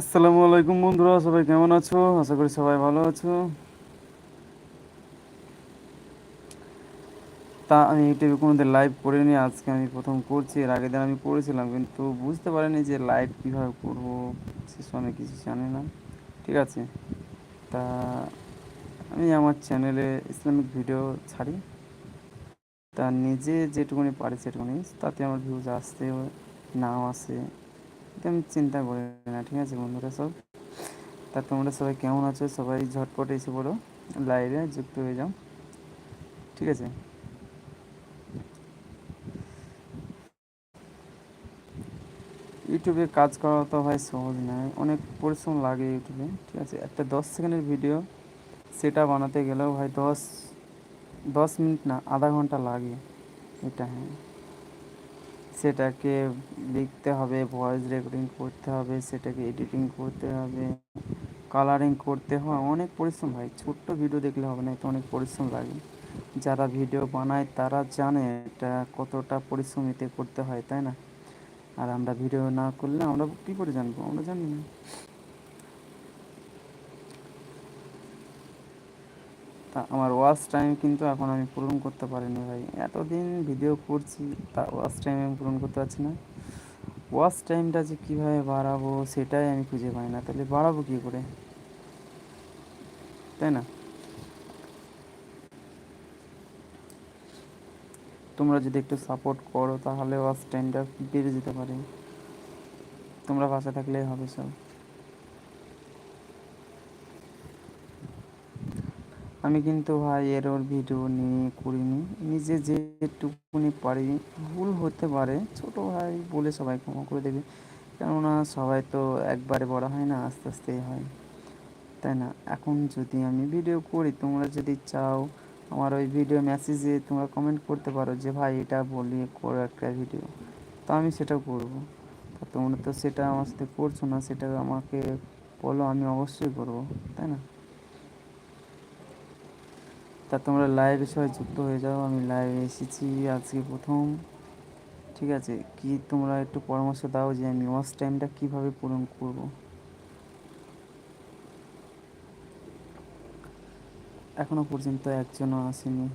আসসালামু আলাইকুম বন্ধুরা, সবাই কেমন আছো? আশা করি সবাই ভালো আছো। তা আমি ইউটিউবে কোনোদিন লাইভ করিনি আজকে আমি প্রথম করছি। এর আগের দিন আমি করেছিলাম কিন্তু বুঝতে পারিনি যে লাইভ কীভাবে করব। সে সময় কিছু জানি না। ঠিক আছে? তা আমি আমার চ্যানেলে ইসলামিক ভিডিও ছাড়ি। তা নিজে যেটুকুনি পারি সেটুকুনি, তাতে আমার ভিউজ আসতে নাও আসে। এটা আমি চিন্তা করি না, ঠিক আছে বন্ধুরা সব? তা তোমরা সবাই কেমন আছো? সবাই ঝটপট এসে পড়ো, লাইভে যুক্ত হয়ে যাও, ঠিক আছে? ইউটিউবে কাজ করা তো ভাই সহজ নয় অনেক পরিশ্রম লাগে ইউটিউবে, ঠিক আছে? একটা দশ সেকেন্ডের ভিডিও সেটা বানাতে গেলেও ভাই দশ দশ মিনিট না, আধা ঘণ্টা লাগে, এটা হ্যাঁ। সেটাকে লিখতে হবে ভয়েস রেকর্ডিং করতে হবে, সেটাকে এডিটিং করতে হবে কালারিং করতে হয়, অনেক পরিশ্রম হয় ছোট্ট ভিডিও দেখলে হবে না এটা অনেক পরিশ্রম লাগে। যারা ভিডিও বানায় তারা জানে এটা কতটা পরিশ্রম করতে হয়, তাই না? আর আমরা ভিডিও না করলে আমরা কী করে জানব? আমরা জানি না। আমার ওয়াচ টাইম কিন্তু এখন আমি পূরণ করতে পারিনি ভাই। এতদিন ভিডিও করছি, তা ওয়াচ টাইম আমি পূরণ করতে পারছি না। ওয়াচ টাইমটা যে কীভাবে বাড়াবো, সেটাই আমি খুঁজে পাই না। তাহলে বাড়াবো কী করে? তাই না? তোমরা যদি একটু সাপোর্ট করো, তাহলে ওয়াচ টাইমটা বেড়ে যেতে পারে। তোমরা পাশে থাকলেই হবে সব। আমি কিন্তু ভাই এরর ভিডিও নিয়ে করিনি। নিজে যেটুকুনি পারি, ভুল হতে পারে, ছোট ভাই বলে সবাই ক্ষমা করে দেবে। কেননা সবাই তো একবারে বড় হয় না, আস্তে আস্তেই হয়। তাই না? এখন যদি আমি ভিডিও করি, তোমরা যদি চাও আমার ওই ভিডিও মেসেজে তোমরা কমেন্ট করতে পারো যে, ভাই, এটা বলি, করো একটা ভিডিও তো আমি সেটাও করব। তোমরা তো সেটা আমার সাথে করছ না, সেটা আমাকে বলো, আমি অবশ্যই করব। তাই না? তা তোমরা লাইভে সবাই যুক্ত হয়ে যাও। আমি লাইভে এসেছি, আজকে প্রথম। ঠিক আছে? কি তোমরা একটু পরামর্শ দাও যে আমি ওয়াচ টাইমটা কীভাবে পূরণ করব? এখনও পর্যন্ত একজনও আসেনি।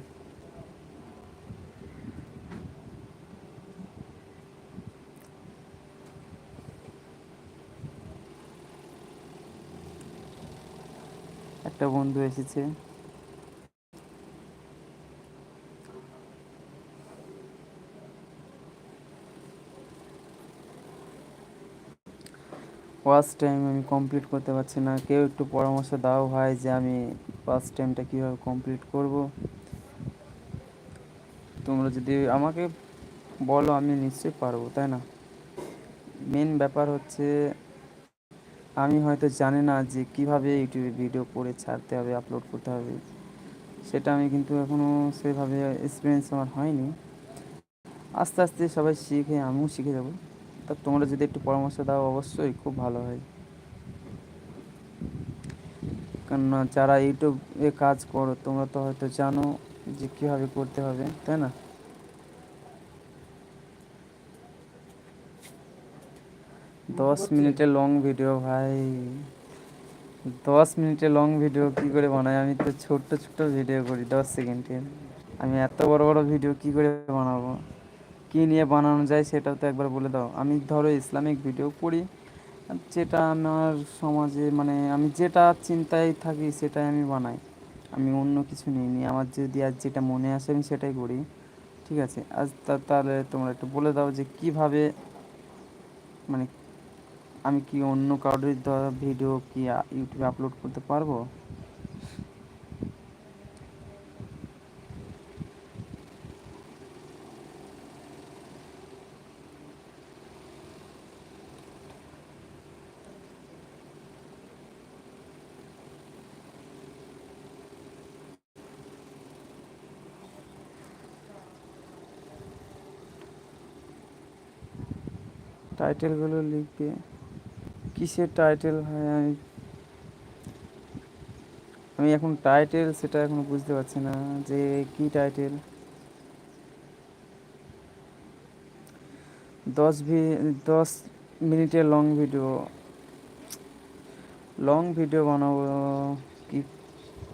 একটা বন্ধু এসেছে। ওয়াচ টাইম আমি কমপ্লিট করতে পারছি না। কেউ একটু পরামর্শ দাও ভাই যে আমি ওয়াচ টাইমটা কীভাবে কমপ্লিট করব। তোমরা যদি আমাকে বলো, আমি নিশ্চয়ই পারব, তাই না? মেন ব্যাপার হচ্ছে, আমি হয়তো জানি না যে কীভাবে ইউটিউবে ভিডিও করে ছাড়তে হবে আপলোড করতে হবে। সেটা আমি কিন্তু এখনও সেভাবে এক্সপিরিয়েন্স আমার হয়নি। আস্তে আস্তে সবাই শিখে, আমিও শিখে যাব। তা তোমরা যদি একটু পরামর্শ দাও, অবশ্যই খুব ভালো হয়। কেননা যারা ইউটিউবে কাজ করো, তোমরা তো হয়তো জানো যে কীভাবে করতে হবে, তাই না? দশ মিনিটের লং ভিডিও ভাই। দশ মিনিটের লং ভিডিও কি করে বানাই? আমি তো ছোট্ট ছোট্ট ভিডিও করি, দশ সেকেন্ডের। আমি এত বড় বড় ভিডিও কি করে বানাবো? কী নিয়ে বানানো যায় সেটাও তো একবার বলে দাও। আমি ধরো ইসলামিক ভিডিও করি যেটা আমার সমাজে মানে আমি যেটা চিন্তায় থাকি সেটাই আমি বানাই। আমি অন্য কিছু নিইনি আমার যদি আজ যেটা মনে আসে আমি সেটাই করি, ঠিক আছে? আজ তাহলে তোমরা একটু বলে দাও যে কীভাবে মানে আমি কি অন্য কারোর ভিডিও কি ইউটিউবে আপলোড করতে পারব? টাইটেলগুলো লিখবে। কিসের টাইটেল হয়? আমি আমি এখন টাইটেল সেটা এখন বুঝতে পারছি না, যে কি টাইটেল? দশ ভি, দশ মিনিটের লং ভিডিও লং ভিডিও বানাবো, কি,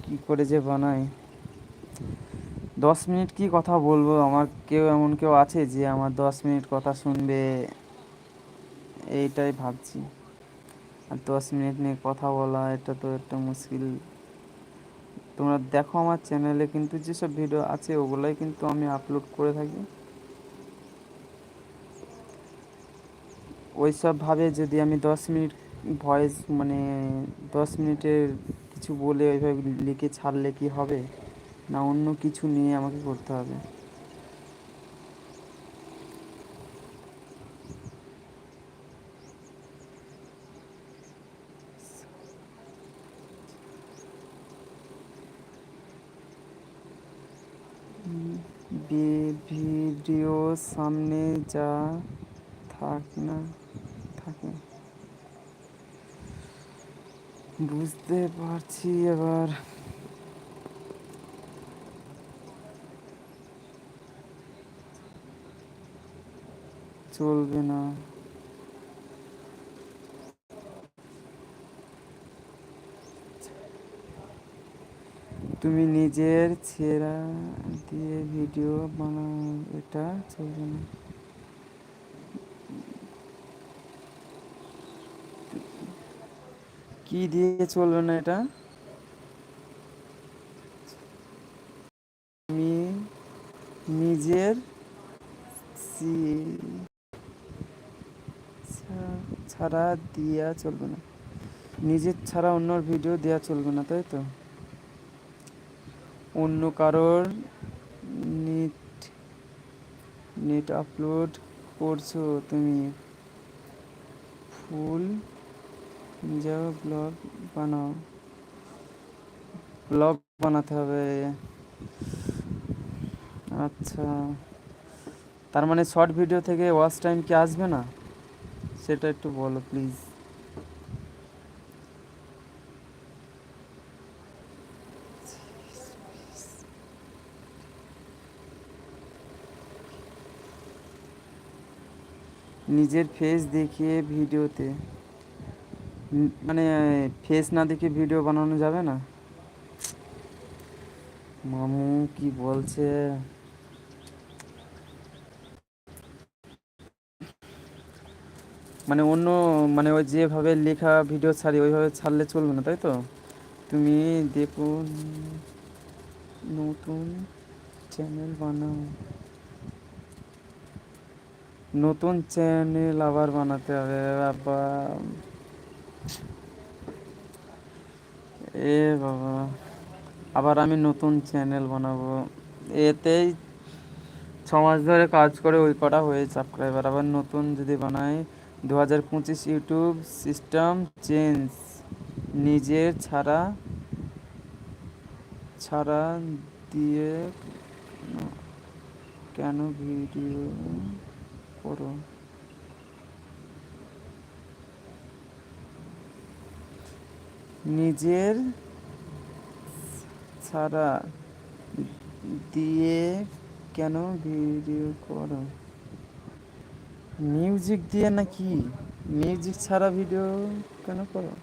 কী করে যে বানাই? দশ মিনিট কি কথা বলব? আমার কেউ, এমন কেউ আছে যে আমার দশ মিনিট কথা শুনবে। এইটাই ভাবছি। আর দশ মিনিট নিয়ে কথা বলা, এটা তো একটা মুশকিল। তোমরা দেখো আমার চ্যানেলে কিন্তু যেসব ভিডিও আছে, ওগুলোই কিন্তু আমি আপলোড করে থাকি। ওইসবভাবে যদি আমি দশ মিনিট ভয়েস মানে দশ মিনিটের কিছু বলে ওইভাবে লিখে ছাড়লে কি হবে? না অন্য কিছু নিয়ে আমাকে করতে হবে? ভিডিও সামনে যা থাক না থাকে। বুঝতে পারছি এবার। চলবে না। তুমি নিজের ছেঁড়া দিয়ে ভিডিও বানাও, এটা চলবে না। কি দিয়ে চলবে না এটা? আমি নিজের ছাড়া দিয়া চলবে না। নিজের ছাড়া অন্যর ভিডিও দেওয়া চলবে না, তাই তো? অন্য কারোর নেট নেট আপলোড করছ তুমি। ফুল নিজেও ব্লগ বানাও। ব্লগ বানাতে হবে। আচ্ছা। তার মানে শর্ট ভিডিও থেকে ওয়াচ টাইম কি আসবে না? সেটা একটু বলো, প্লিজ। নিজের ফেস দেখিয়ে ভিডিওতে। মানে ফেস না দেখে ভিডিও বানানো যাবে না? মামু কি বলছে? মানে অন্য মানে ওই যেভাবে লেখা ভিডিও ছাড়ি, ওইভাবে ছাড়লে চলবে না, তাই তো? তুমি দেখুন, নতুন চ্যানেল বানাও। নতুন চ্যানেল আবার বানাতে হবে, বাবা। এ বাবা, আবার আমি নতুন চ্যানেল বানাবো। এতেই ছ মাস ধরে কাজ করে ওই কটা হয়ে সাবস্ক্রাইবার আবার নতুন যদি বানাই দু হাজার পঁচিশ ইউটিউব সিস্টেম চেঞ্জ নিজের ছাড়া ছাড়া দিয়ে কেন ভিডিও করো। নিজের ছাড়া দিয়ে কেন ভিডিও করো? মিউজিক দিয়ে নাকি? মিউজিক ছাড়া ভিডিও কেন করো?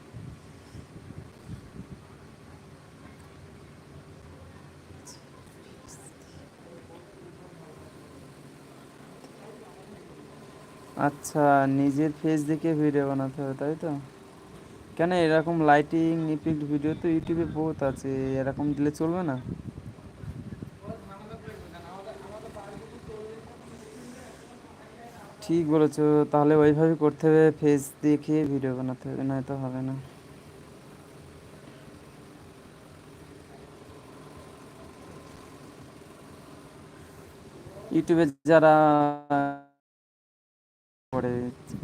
আচ্ছা নিজের ফেস দেখে ভিডিও বানাতে হবে, তাই তো? কেন এরকম লাইটিং ইফেক্ট ভিডিও তো ইউটিউবে বহুত আছে, এরকম দিলে চলবে না? ঠিক বলেছ, তাহলে ওইভাবে করতে হবে ফেস দেখে ভিডিও বানাতে হবে, নয়তো হবে না। ইউটিউবে যারা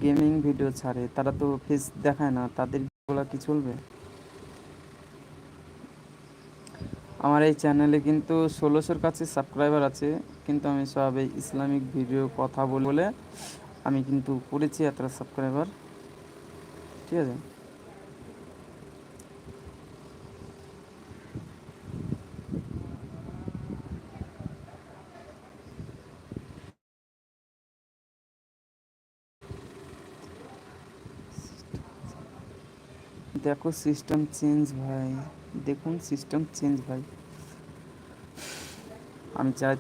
গেমিং ভিডিও ছাড়ে, তারা তো ফেস দেখায় না, তাদের বলা কি চলবে? আমার এই চ্যানেলে কিন্তু ষোলোশোর কাছে সাবস্ক্রাইবার আছে, কিন্তু আমি সব এই ইসলামিক ভিডিও কথা বলে আমি কিন্তু করেছি এতটা সাবস্ক্রাইবার ঠিক আছে? দেখো সিস্টেম চেঞ্জ ভাই। দেখুন সিস্টেম চেঞ্জ ভাই। আমি চাই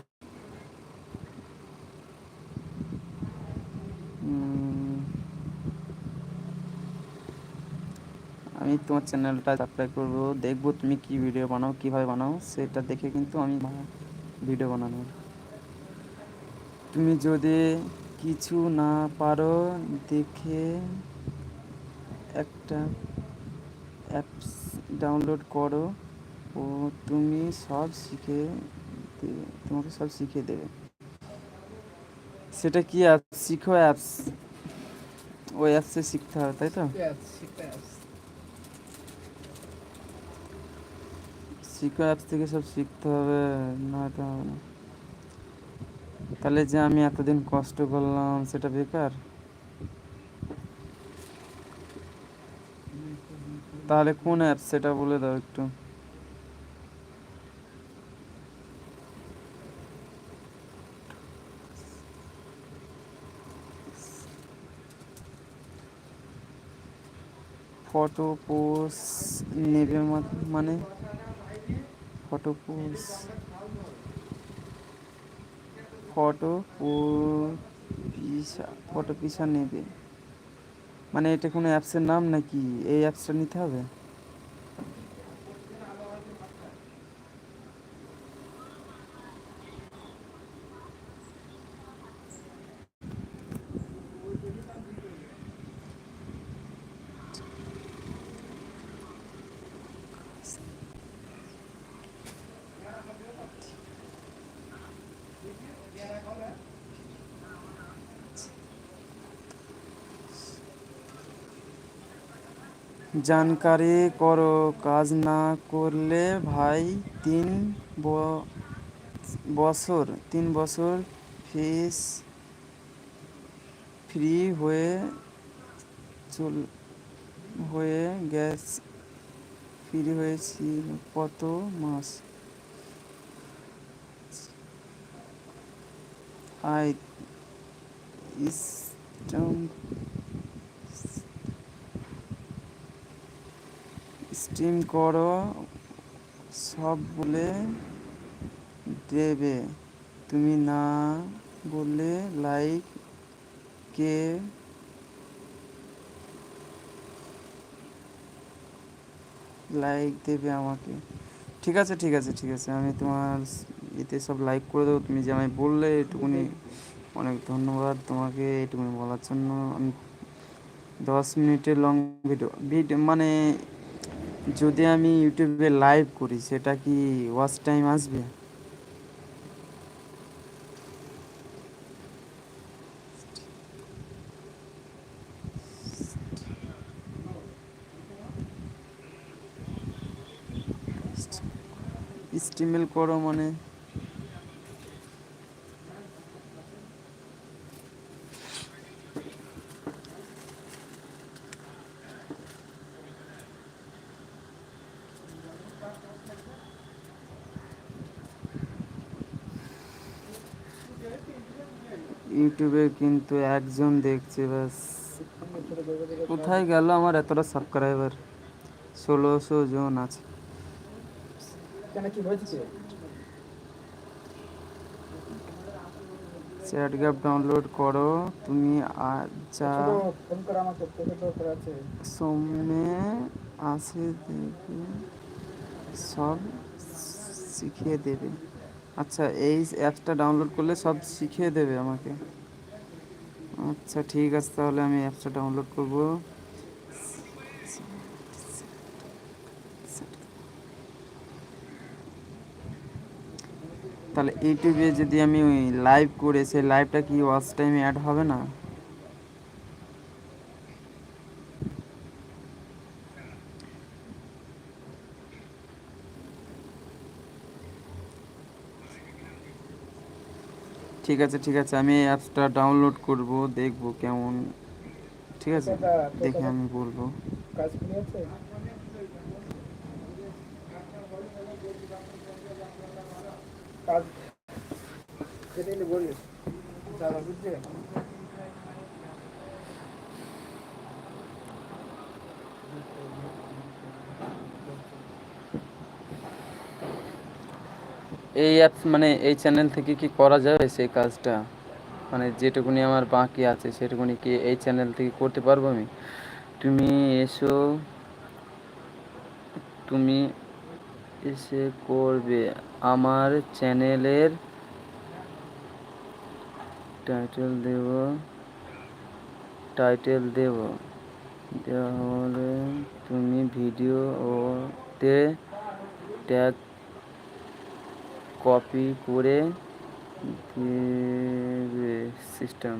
আমি তোমার চ্যানেলটা সাবস্ক্রাইব করব। দেখব তুমি কি ভিডিও বানাও, কীভাবে বানাও, সেটা দেখে কিন্তু আমি ভিডিও বানানো তুমি যদি কিছু না পারো, দেখে একটা অ্যাপস ডাউনলোড করো ও তুমি সব শিখে তোমাকে সব শিখিয়ে দেবে। সেটা কি অ্যাপ? শিখো অ্যাপস। ওই অ্যাপসে শিখতে হবে তাই তো? শিখো অ্যাপস থেকে সব শিখতে হবে না তো হবে না। তাহলে যে আমি এতদিন কষ্ট করলাম সেটা বেকার? তাহলে কোন অ্যাপ সেটা বলে দাও একটু। ফটো পোস নেবে মানে? ফটো পোস ফটো পিসা ফটো পিসা নেবে। মানে এটা কোনো অ্যাপসের নাম নাকি এই অ্যাপসটা নিতে হবে? জানকারি করো কাজ না করলে ভাই তিন বছর তিন বছর ফিস ফ্রি হয়ে চল হয়ে গ্যাস ফ্রি হয়েছি কত মাস? আই, ইস্টম স্ট্রিম করো, সব বলে দেবে। তুমি না বললে লাইক কে? লাইক দেবে আমাকে। ঠিক আছে ঠিক আছে ঠিক আছে। আমি তোমার এতে সব লাইক করে দেবো। তুমি যে আমায় বললে, এটুকুনি অনেক ধন্যবাদ তোমাকে, এটুকুনি বলার জন্য। আমি দশ মিনিটের লং ভিডিও ভিডিও মানে যদি আমি ইউটিউবে লাইভ করি সেটা কি ওয়াচ টাইম আসবে? স্টিমেল করো মানে। ইউটিউবে কিন্তু একজন দেখছে ব্যাস। কোথায় গেল আমার এতটা সাবস্ক্রাইবার ষোলোশো জন আছে। চ্যাট গ্যাপ ডাউনলোড করো। তুমি আচ্ছা সামনে আসে দেখে সব শিখিয়ে দেবে। আচ্ছা এই অ্যাপসটা ডাউনলোড করলে সব শিখিয়ে দেবে আমাকে। আচ্ছা ঠিক আছে, তাহলে আমি অ্যাপসটা ডাউনলোড করব। তাহলে ইউটিউবে যদি আমি লাইভ করে, সেই লাইভটা কি ওয়াচ টাইমে অ্যাড হবে না? ঠিক আছে ঠিক আছে আমি এই অ্যাপসটা ডাউনলোড করব দেখব কেমন। ঠিক আছে দেখে আমি বলব। কাজ আছে? কাজ যেটা নিয়ে বলিস দাদা বুঝছে এই অ্যাপস মানে এই চ্যানেল থেকে কি করা যাবে সেই কাজটা? মানে যেটুকুনি আমার বাকি আছে, সেটুকুনি কি এই চ্যানেল থেকে করতে পারব আমি? তুমি এসো, তুমি এসে করবে। আমার চ্যানেলের টাইটেল দেব টাইটেল দেব। দেওয়া হলে তুমি ভিডিও ওতে ট্যাগ কপি করে সিস্টেম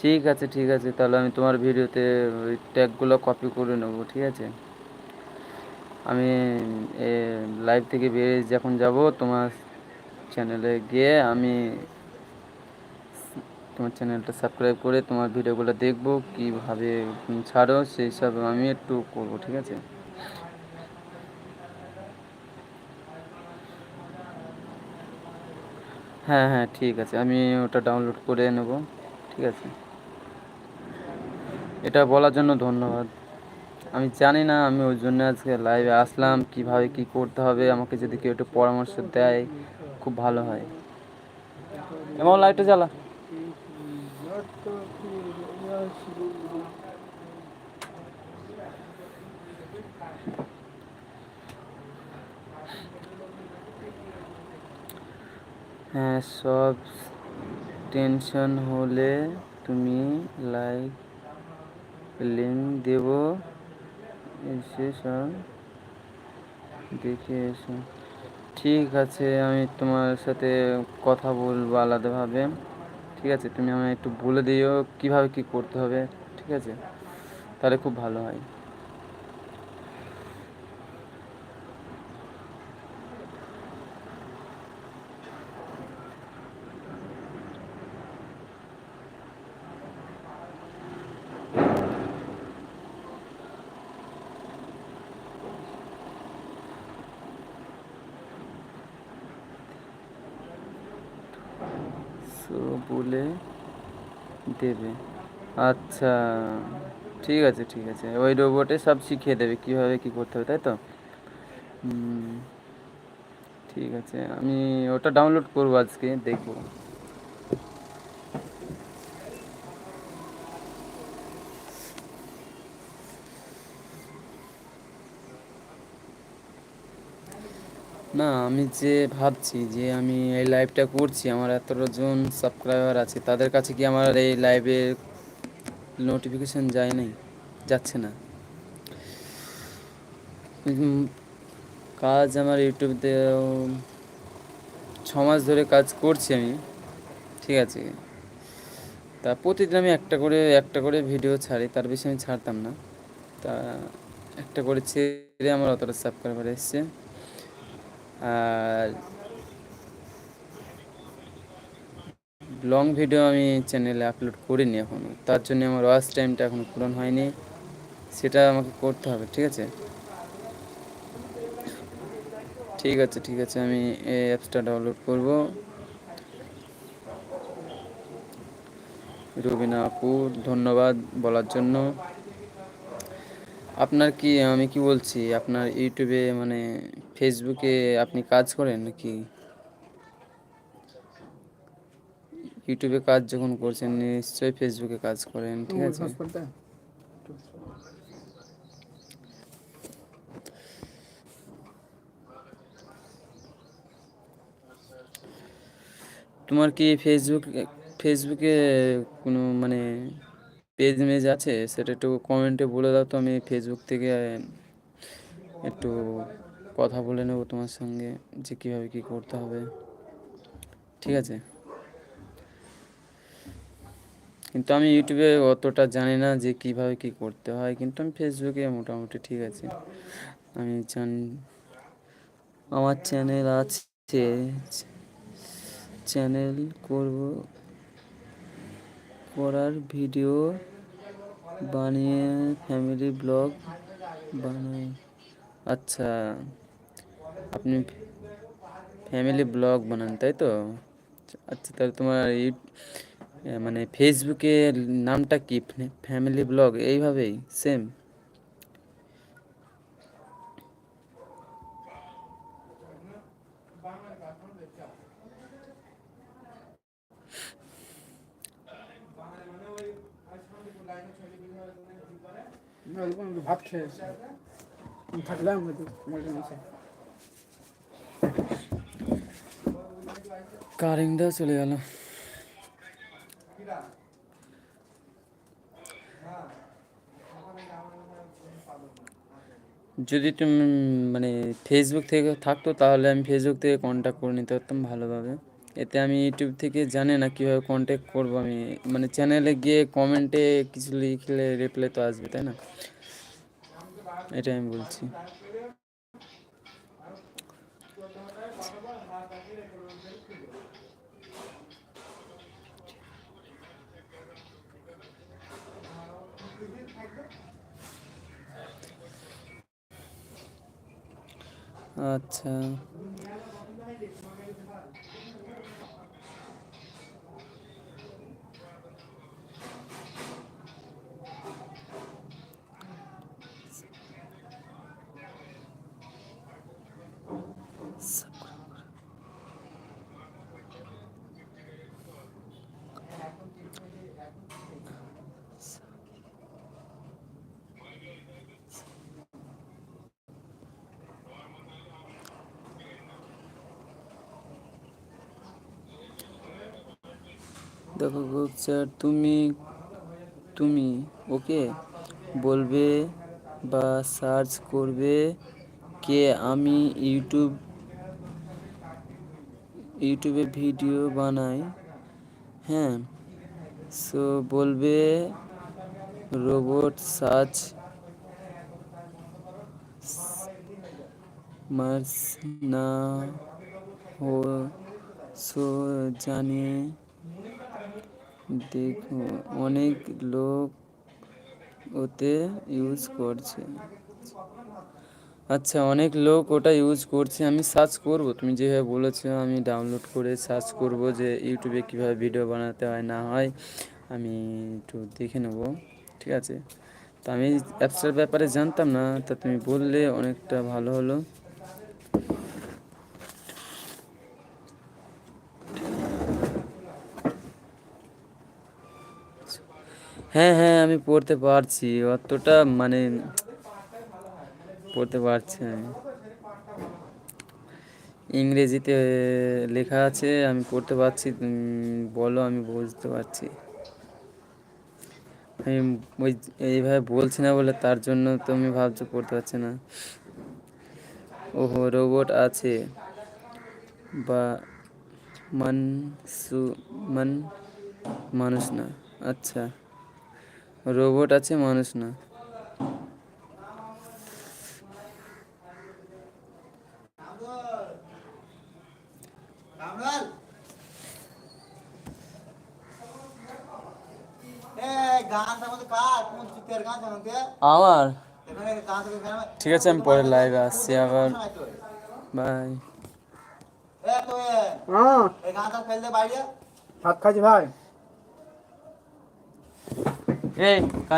ঠিক আছে ঠিক আছে, তাহলে আমি তোমার ভিডিওতে ওই ট্যাগগুলো কপি করে নেব, ঠিক আছে? আমি লাইভ থেকে বেরিয়ে যখন যাব, তোমার চ্যানেলে গিয়ে আমি তোমার চ্যানেলটা সাবস্ক্রাইব করে তোমার ভিডিওগুলো দেখব, কীভাবে ছাড়ো, সেই সব আমি একটু করব, ঠিক আছে? হ্যাঁ হ্যাঁ ঠিক আছে। আমি ওটা ডাউনলোড করে নেব। ঠিক আছে। এটা বলার জন্য ধন্যবাদ। আমি জানি না, আমি ওই জন্য আজকে লাইভে আসলাম। কীভাবে কি করতে হবে? আমাকে যদি কেউ একটু পরামর্শ দেয়, খুব ভালো হয়। এমন লাইটটা জ্বালা হ্যাঁ সব টেনশন হলে তুমি লাইক লিঙ্ক দেব। এসে সব দেখে এসো। ঠিক আছে, আমি তোমার সাথে কথা বলব আলাদাভাবে। ঠিক আছে, তুমি আমায় একটু বলে দিও কীভাবে কী করতে হবে। ঠিক আছে? তাহলে খুব ভালো হয় সো বলে দেবে। আচ্ছা ঠিক আছে ঠিক আছে। ওই রোবটে সব শিখিয়ে দেবে কীভাবে কী করতে হবে, তাই তো? ঠিক আছে। আমি ওটা ডাউনলোড করব আজকে, দেখব। না, আমি যে ভাবছি যে আমি এই লাইভটা করছি, আমার এতজন সাবস্ক্রাইবার আছে, তাদের কাছে কি আমার এই লাইভের নোটিফিকেশন যায় নাই? যাচ্ছে না। কাজ আমার ইউটিউবতে ছ মাস ধরে কাজ করছি আমি, ঠিক আছে। তা প্রতিদিন আমি একটা করে একটা করে ভিডিও ছাড়ি, তার বেশি আমি ছাড়তাম না। তা একটা করে ছেড়ে আমার অতটা সাবস্ক্রাইবার এসছে। লং ভিডিও আমি চ্যানেলে আপলোড করিনি এখনও তার জন্য আমার ওয়াচ টাইমটা এখনও পূরণ হয়নি। সেটা আমাকে করতে হবে, ঠিক আছে? ঠিক আছে ঠিক আছে, আমি এই অ্যাপসটা ডাউনলোড করব। রবিনা আপু, ধন্যবাদ বলার জন্য। আপনার কি, আমি কি বলছি? আপনার ইউটিউবে মানে ফেসবুকে আপনি কাজ করেন নাকি? ইউটিউবে কাজ যখন করছেন নিশ্চয়ই ফেসবুকে কাজ করেন ঠিক আছে? তোমার কি ফেসবুক ফেসবুকে কোনো মানে পেজ মেজ আছে? সেটা একটু কমেন্টে বলে দাও তো আমি ফেসবুক থেকে একটু কথা বলে নেব তোমার সঙ্গে যে কীভাবে কী করতে হবে। ঠিক আছে? কিন্তু আমি ইউটিউবে অতটা জানি না যে কীভাবে কি করতে হয়, কিন্তু আমি ফেসবুকে মোটামুটি ঠিক আছে। আমি জানি আমার চ্যানেল আছে, চ্যানেল করব, করার ভিডিও বানিয়ে, ফ্যামিলি ব্লগ বানাই। আচ্ছা। আপনি ফ্যামিলি ব্লগ বানান, তাই তো? আচ্ছা তাহলে তোমার মানে ফেসবুকে নামটা কি? ফ্যামিলি ব্লগ এইভাবেই সেম ভাত খেয়েছি থাকলাম কারেন্টটাও চলে গেল যদি তুমি মানে ফেসবুক থেকে থাকতো, তাহলে আমি ফেসবুক থেকে কন্ট্যাক্ট করে নিতে পারতাম ভালোভাবে। এতে আমি ইউটিউব থেকে জানি না কীভাবে কন্ট্যাক্ট করব আমি। মানে চ্যানেলে গিয়ে কমেন্টে কিছু লিখলে রিপ্লাই তো আসবে, তাই না? এটাই আমি বলছি। আচ্ছা। দেখো স্যার তুমি তুমি ওকে বলবে বা সার্চ করবে কে আমি ইউটিউব, ইউটিউবে ভিডিও বানাই হ্যাঁ? সো বলবে রোবট সার্চ মার্স না হো সো জানিয়ে দেখো, অনেক লোক ওতে ইউজ করছে। আচ্ছা অনেক লোক ওটা ইউজ করছে। আমি সার্চ করব। তুমি যেভাবে বলেছ, আমি ডাউনলোড করে সার্চ করব যে ইউটিউবে কীভাবে ভিডিও বানাতে হয়, না হয়, আমি একটু দেখে নেব। ঠিক আছে? তা আমি অ্যাপসটার ব্যাপারে জানতাম না, তা তুমি বললে অনেকটা ভালো হলো। হ্যাঁ হ্যাঁ আমি পড়তে পারছি। অতটা মানে পড়তে পারছি আমি। ইংরেজিতে লেখা আছে, আমি পড়তে পারছি বলো, আমি বুঝতে পারছি। আমি ওই এইভাবে বলছি না বলে তার জন্য তুমি ভাবছ পড়তে পারছি না। ওহো, রোবট আছে। বা মানসু, মান, মানুষ না আচ্ছা। রোবট আছে মানুষ না। রামলাল এ গানটা মধ্যে কার? কোন চিত্রের গান জানতে আমার? ঠিক আছে আমি পরে লাইভে আসছি আবার বাই এ হ্যাঁ। এই গানটা ফেল দে বাইরে। ভাত খাচ্ছি ভাই। এই কাজ